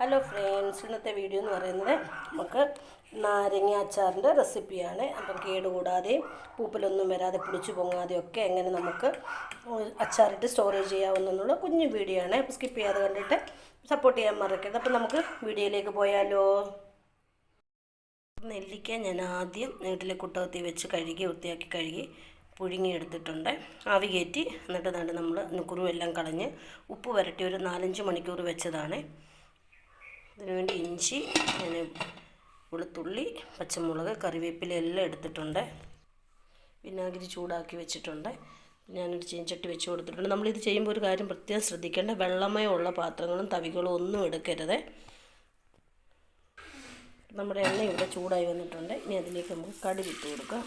Hello friends ഇന്നത്തെ video എന്ന് പറയുന്നത് നമുക്ക് നാരങ്ങ അച്ചാറിന്റെ റെസിപ്പിയാണ് അപ്പം കേടുകൂടാതെയും പൂപ്പലൊന്നും വരാതെ പിടിച്ചു പൊങ്ങാതെയും ഒക്കെ എങ്ങനെ നമുക്ക് അച്ചാറിട്ട് സ്റ്റോറേജ് ചെയ്യാവുന്നുള്ള കുഞ്ഞു വീഡിയോ ആണ്. അപ്പോൾ സ്കിപ്പ് ചെയ്യാതെ കണ്ടിട്ട് സപ്പോർട്ട് ചെയ്യാൻ മറക്കരുത്. അപ്പം നമുക്ക് വീഡിയോയിലേക്ക് പോയാലോ? നെല്ലിക്ക ഞാൻ ആദ്യം വീട്ടിലെ കുട്ടകത്തി വെച്ച് കഴുകി വൃത്തിയാക്കി കഴുകി പുഴുങ്ങിയെടുത്തിട്ടുണ്ട് ആവി കയറ്റി എന്നിട്ട് നട്ട് നമ്മൾ കുറുവെല്ലാം കളഞ്ഞ് ഉപ്പ് വരട്ടി ഒരു നാലഞ്ച് മണിക്കൂർ വെച്ചതാണ്. ഇതിനുവേണ്ടി ഇഞ്ചി ഞാൻ വെളുത്തുള്ളി പച്ചമുളക് കറിവേപ്പില എല്ലാം എടുത്തിട്ടുണ്ട്. വിനാഗിരി ചൂടാക്കി വെച്ചിട്ടുണ്ട്. ഞാനൊരു ചീഞ്ചട്ടി വെച്ച് കൊടുത്തിട്ടുണ്ട്. നമ്മളിത് ചെയ്യുമ്പോൾ ഒരു കാര്യം പ്രത്യേകം ശ്രദ്ധിക്കേണ്ട വെള്ളമയമുള്ള പാത്രങ്ങളും തവികളും ഒന്നും എടുക്കരുത്. നമ്മുടെ എണ്ണ ഇവിടെ ചൂടായി വന്നിട്ടുണ്ട്. ഇനി അതിലേക്ക് നമുക്ക് കടുകിട്ട് കൊടുക്കാം.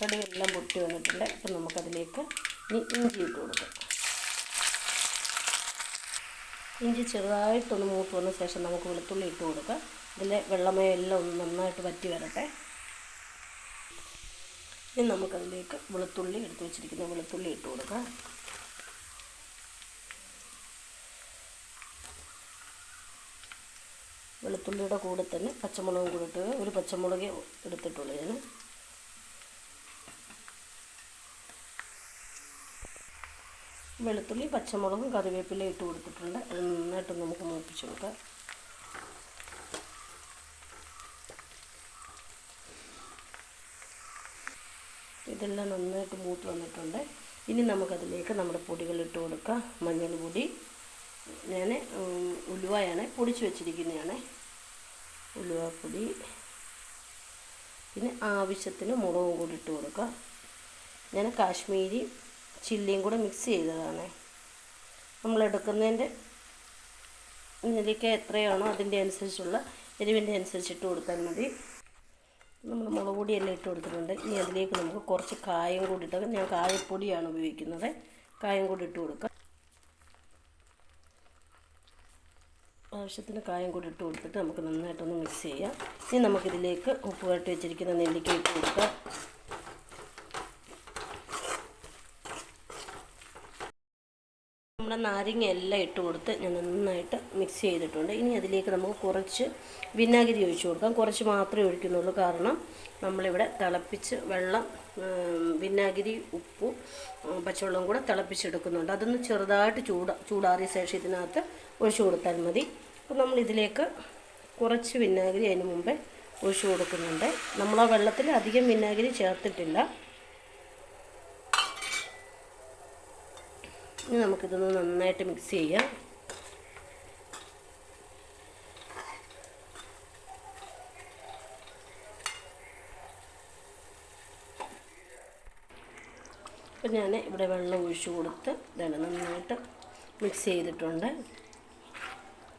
കടുകെല്ലാം പൊട്ടി വന്നിട്ടുണ്ട്. അപ്പം നമുക്കതിലേക്ക് ഇനി ഇഞ്ചി ഇട്ട് കൊടുക്കാം. ഇഞ്ചി ചെറുതായിട്ടൊന്ന് മൂത്ത് വന്ന ശേഷം നമുക്ക് വെളുത്തുള്ളി ഇട്ട് കൊടുക്കാം. ഇതിലെ വെള്ളമയം എല്ലാം ഒന്ന് നന്നായിട്ട് വറ്റി വരട്ടെ. ഇനി നമുക്കതിലേക്ക് വെളുത്തുള്ളി എടുത്തു വെച്ചിരിക്കുന്ന വെളുത്തുള്ളി ഇട്ട് കൊടുക്കാം. വെളുത്തുള്ളിയുടെ കൂടെ തന്നെ പച്ചമുളകും കൂടെ ഇട്ട് ഒരു പച്ചമുളക് എടുത്തിട്ടുള്ളൂ ഞാൻ. വെളുത്തുള്ളി പച്ചമുളകും കറിവേപ്പില ഇട്ട് കൊടുത്തിട്ടുണ്ട്. അത് നന്നായിട്ട് നമുക്ക് മൂപ്പിച്ച് കൊടുക്കാം. ഇതെല്ലാം നന്നായിട്ട് മൂത്ത് വന്നിട്ടുണ്ട്. ഇനി നമുക്കതിലേക്ക് നമ്മുടെ പൊടികൾ ഇട്ട് കൊടുക്കാം. മഞ്ഞൾ പൊടി ഞാൻ ഉലുവയാണ് പൊടിച്ച് വെച്ചിരിക്കുന്നതാണ്. ഉലുവപ്പൊടി. പിന്നെ ആവശ്യത്തിന് മുളകും കൂടി ഇട്ട് കൊടുക്കുക ഞാൻ കാശ്മീരി ചില്ലിയും കൂടെ മിക്സ് ചെയ്തതാണ്. നമ്മൾ എടുക്കുന്നതിന്റെ നെല്ലിക്ക എത്രയാണോ അതിന്റെ അനുസരിച്ചുള്ള എരിവിന്റെ അനുസരിച്ചിട്ട് കൊടുത്താൽ മതി. നമ്മൾ മുളക് പൊടിയെല്ലാം ഇട്ട് കൊടുത്തിട്ടുണ്ട്. ഇനി അതിലേക്ക് നമുക്ക് കുറച്ച് കായം കൂടി ഇട്ട് ഞാൻ കായപ്പൊടിയാണ് ഉപയോഗിക്കുന്നത്. കായം കൂടി ഇട്ട് കൊടുക്കാം. ആവശ്യത്തിന് കായം കൂടി ഇട്ട് കൊടുത്തിട്ട് നമുക്ക് നന്നായിട്ടൊന്ന് മിക്സ് ചെയ്യാം. ഇനി നമുക്കിതിലേക്ക് ഉപ്പ് വരട്ടി വെച്ചിരിക്കുന്ന നെല്ലിക്ക ഇട്ട് കൊടുക്കാം. നമ്മുടെ നാരങ്ങ എല്ലാം ഇട്ട് കൊടുത്ത് ഞാൻ നന്നായിട്ട് മിക്സ് ചെയ്തിട്ടുണ്ട്. ഇനി അതിലേക്ക് നമുക്ക് കുറച്ച് വിനാഗിരി ഒഴിച്ചു കൊടുക്കാം. കുറച്ച് മാത്രമേ ഒഴിക്കുന്നുള്ളൂ. കാരണം നമ്മളിവിടെ തിളപ്പിച്ച് വെള്ളം വിനാഗിരി ഉപ്പും പച്ചവെള്ളം കൂടെ തിളപ്പിച്ചെടുക്കുന്നുണ്ട്. അതൊന്ന് ചെറുതായിട്ട് ചൂട ചൂടാറിയ ശേഷം ഇതിനകത്ത് ഒഴിച്ചു കൊടുത്താൽ മതി. അപ്പോൾ നമ്മളിതിലേക്ക് കുറച്ച് വിനാഗിരി അതിന് മുമ്പേ ഒഴിച്ചു കൊടുക്കുന്നുണ്ട്. നമ്മൾ ആ വെള്ളത്തിൽ അധികം വിനാഗിരി ചേർത്തിട്ടില്ല. ഇനി നമുക്കിതൊന്ന് നന്നായിട്ട് മിക്സ് ചെയ്യാം. അപ്പം ഞാൻ ഇവിടെ വെള്ളം ഒഴിച്ച് കൊടുത്ത് ഇതാണ് നന്നായിട്ട് മിക്സ് ചെയ്തിട്ടുണ്ട്.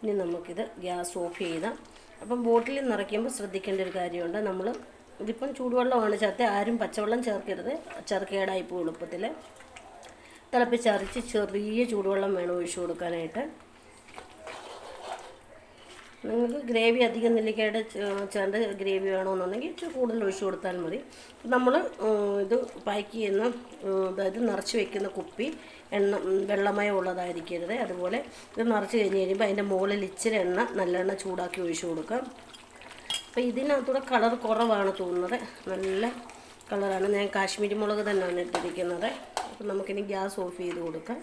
ഇനി നമുക്കിത് ഗ്യാസ് ഓഫ് ചെയ്താം. അപ്പം ബോട്ടിൽ നിറയ്ക്കുമ്പോൾ ശ്രദ്ധിക്കേണ്ട ഒരു കാര്യമുണ്ട്. നമ്മൾ ഇതിപ്പം ചൂടുവെള്ളമാണ് ചേർത്ത് ആരും പച്ചവെള്ളം ചേർക്കരുത്. ചേർക്കേടായി പോകും എളുപ്പത്തിൽ. തിളപ്പിച്ചരച്ച് ചെറിയ ചൂടുവെള്ളം വേണം ഒഴിച്ചു കൊടുക്കാനായിട്ട്. നിങ്ങൾക്ക് ഗ്രേവി അധികം നെല്ലിക്കയുടെ ചേർന്ന് ഗ്രേവി വേണമെന്നുണ്ടെങ്കിൽ കൂടുതൽ ഒഴിച്ചു കൊടുത്താൽ മതി. നമ്മൾ ഇത് പാക്ക് ചെയ്യുന്ന അതായത് നിറച്ച് വെക്കുന്ന കുപ്പി എണ്ണ വെള്ളമയം ഉള്ളതായിരിക്കരുത്. അതുപോലെ ഇത് നിറച്ച് കഴിഞ്ഞ് കഴിയുമ്പോൾ അതിന്റെ മുകളിൽ ഇച്ചിരി എണ്ണ നല്ലെണ്ണ ചൂടാക്കി ഒഴിച്ചു കൊടുക്കാം. അപ്പോൾ ഇതിനകത്തൂടെ കളർ കുറവാണ് തോന്നുന്നത്. നല്ല കളറാണ്. ഞാൻ കാശ്മീരി മുളക് തന്നെയാണ് ഇട്ടിരിക്കുന്നത്. അപ്പം നമുക്കിനി ഗ്യാസ് ഓഫ് ചെയ്ത് കൊടുക്കാം.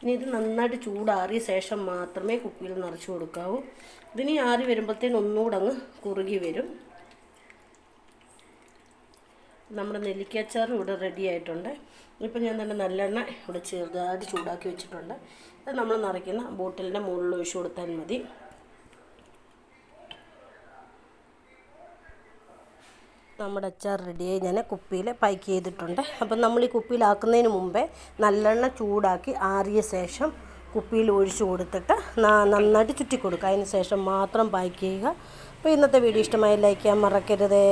ഇനി ഇത് നന്നായിട്ട് ചൂടാറിയ ശേഷം മാത്രമേ കുപ്പിയിൽ നിറച്ച് കൊടുക്കാവൂ. ഇതിനി ആറി വരുമ്പോഴത്തേന് ഒന്നുകൂടെ അങ്ങ് കുറുകി വരും. നമ്മുടെ നെല്ലിക്കച്ചാർ ഇവിടെ റെഡി ആയിട്ടുണ്ട്. ഇപ്പം ഞാൻ തന്നെ നല്ലെണ്ണ ഇവിടെ ചെറുതായിട്ട് ചൂടാക്കി വെച്ചിട്ടുണ്ട്. അത് നമ്മൾ നിറയ്ക്കുന്ന ബോട്ടിലിന്റെ മുകളിൽ ഒഴിച്ചു കൊടുത്താൽ മതി. നമ്മുടെ അച്ചാർ റെഡിയായി. ഞാൻ കുപ്പിയിൽ പാക്ക് ചെയ്തിട്ടുണ്ട്. അപ്പം നമ്മൾ ഈ കുപ്പിയിലാക്കുന്നതിന് മുമ്പേ നല്ലെണ്ണ ചൂടാക്കി ആറിയ ശേഷം കുപ്പിയിൽ ഒഴിച്ചു കൊടുത്തിട്ട് നന്നായിട്ട് ചുറ്റി കൊടുക്കുക അതിന് ശേഷം മാത്രം പാക്ക് ചെയ്യുക. അപ്പോൾ ഇന്നത്തെ വീഡിയോ ഇഷ്ടമായി ലൈക്ക് ചെയ്യാൻ മറക്കരുതേ.